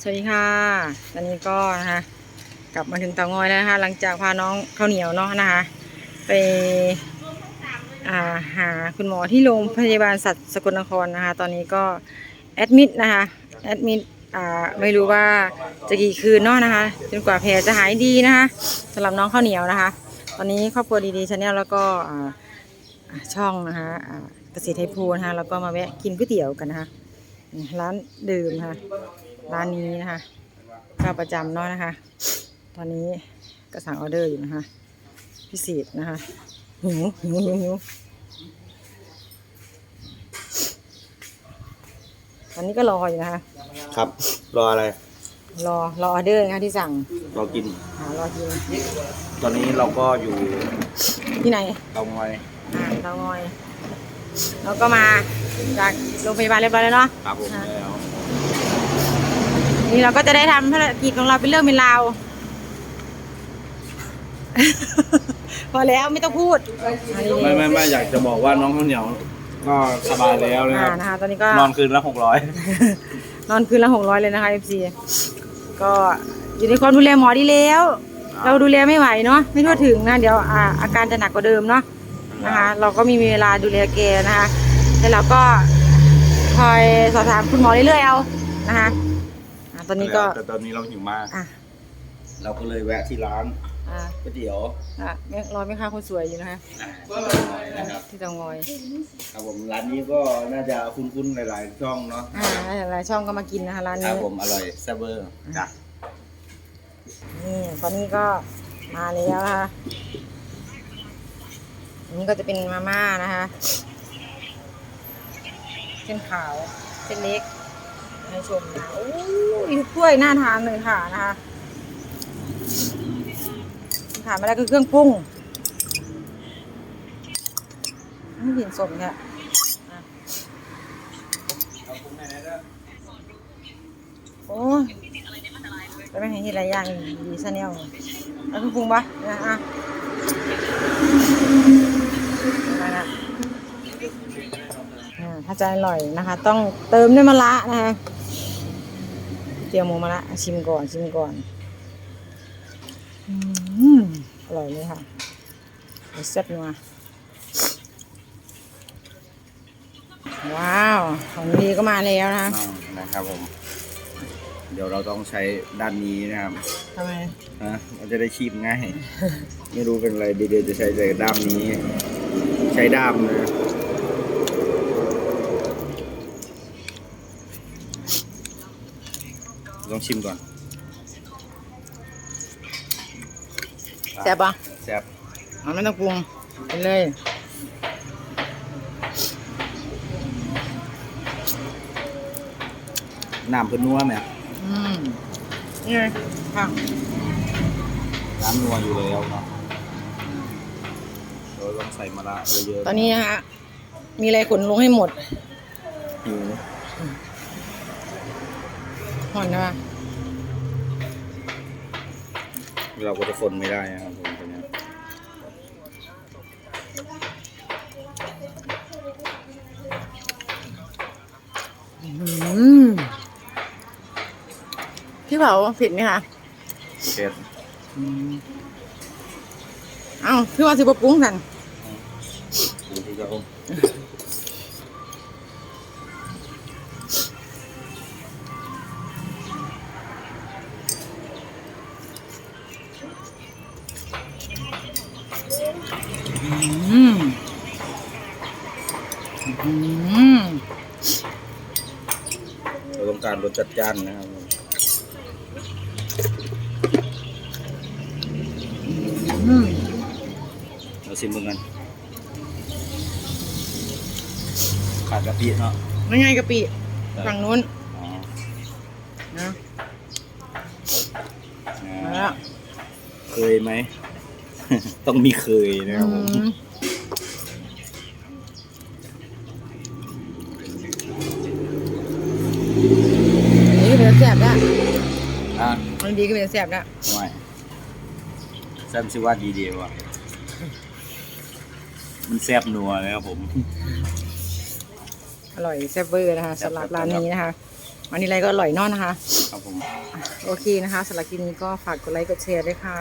สวัสดีค่ะ ตอนนี้ก็นะคะกลับมาถึงเตางอยแล้วนะคะ หลังจากพาน้องข้าวเหนียวเนาะนะคะ ไปาหาคุณหมอที่โรงพยาบาลสัตว์สกลนครนะคะ ตอนนี้ก็แอดมิดนะคะแอดมิดไม่รู้ว่าจะกี่คืนเนาะนะคะจนกว่าแผลจะหายดีนะคะสำหรับน้องข้าวเหนียวนะคะ ตอนนี้ครอบครัวดีๆชาแนลแล้วก็ช่องนะคะเกษตรไทยพูนะคะแล้วก็มาแวะกินก๋วยเตี๋ยวกันนะคะร้านดื่มค่ะ ร้านนี้นะคะก็ประจำเนาะนะคะ ตอนนี้ก็สั่งออเดอร์อยู่นะคะ พิเศษนะคะหิวหิวหิวหิวตอนนี้ก็รออยู่นะคะ ครับ รออะไร รอรอออเดอร์นะคะที่สั่งรอกิน หารอกินตอนนี้เราก็อยู่ที่ไหนเตางอยอ่าเตางอยเราก็มาจากโรงพยาบาลเรียบร้อยแล้วเนาะ ครับผมค่ะแล้ว นี่เราก็จะได้ทำภารกิจของเราเป็นเรื่องเป็นราว พอแล้วไม่ต้องพูดอันนี้ไม่ไม่ไม่อยากจะบอกว่าน้องข้าวเหนียว ก็สบายแล้วนะคอ่ารับ นะคะตอนนี้ก็นอนคืนละหกร้อยนอนคืนละหกร้อยเลยนะคะ FC ก็อยู่ในความดูแลหมอดีแล้ว เราดูแลไม่ไหวเนาะไม่ทั่วถึงนะเดี๋ยวอ่าอาการจะหนักกว่าเดิมเนาะ นะคะเราก็มีเวลาดูแลแกนะคะแล้วเราก็คอยสอบถามคุณหมอเรื่อยๆเอานะคะอ่า ตอนนี้ก็ แต่ตอนนี้เราหิวมาก อะเราก็เลยแวะที่ร้านอ่าก๋วยเตี๋ยวอะแม่รอแม่ค้าคนสวยอยู่นะคะอ่านะครับที่เตางอยครับผมร้านนี้ก็น่าจะคุ้นๆหลายๆช่องเนาะอ่าหลายช่องก็มากินนะคะร้านครันี้บผมอร่อยแซ่บเวอร์จ้ะนี่ตอนนี้ก็มาแล้วนะคะอันนี้ก็จะเป็นมาม่านะคะ เส้นขาว เส้นเล็ก ให้ชมนะโอ้ยกถ้วยน่าทานเลยค่ะนะคะที่ขาดไม่ได้คือเครื่องปรุงไม่เห็นสมเนี่ยอะโอ้ยไปไม่เห็นที่หลายอย่างดีซะเนี่ยแล้วคือปรุงปะนะอะนะอ่าถ้าจะอร่อยนะคะ ต้องเติมด้วยมะระนะคะ เจียวหมูมะระชิมก่อนชิมก่อนอืมอร่อยเลยค่ะแซ่บนัวว้าว ของดีก็มาแล้วนะคะอ่านะครับผม เดี๋ยวเราต้องใช้ด้านนี้นะครับทำไมนะมันจะได้ชีพง่าย ไม่รู้เป็นอะไรเดี๋ยวจะใช้แต่ด้ามนี้ ใช้ด้ามนะ ลองชิมก่อนแซ่บปะแซ่บมันไม่ต้องปรุงกินเลยน้ำเพิ่นนัวไหมอืมนี่ไงค่ะน้ำนัวอยู่แล้วเนาะเราลองใส่มะระเยอะๆตอนนี้นะฮะมีอะไรขนลงให้หมดหิว ห่อนนะเราก็จะคนไม่ได้นะครับผมตอนนี้อืมพี่เผาผิดไหมคะเผ็ดเอ้าพี่ว่าสิบปรุงสั่นดูที่เขา อืมเราต้องการรสจัดจ้านนะครับผมอืมเราชิมมือกันขาดกะปิเนาะไม่ไงกะปิฝั่งนู้นอ๋อนะอ่ามาแล้วเคยไหม ต้องมีเคยนะครับผม อืม นี่ก็เป็นแสบแล้วอะมันดีก็เป็นแสบแล้วไม่แซ่บสิว่าดีดีว่ะมันแซ่บนัวเลยครับผม อร่อยแซ่บเวอร์นะคะสำหรับร้านนี้นะคะวันนี้อะไรก็อร่อยเนอกนะคะ ครับผม โอเคนะคะสำหรับคลิปนี้ก็ฝากกดไลค์กดแชร์ด้วยค่ะ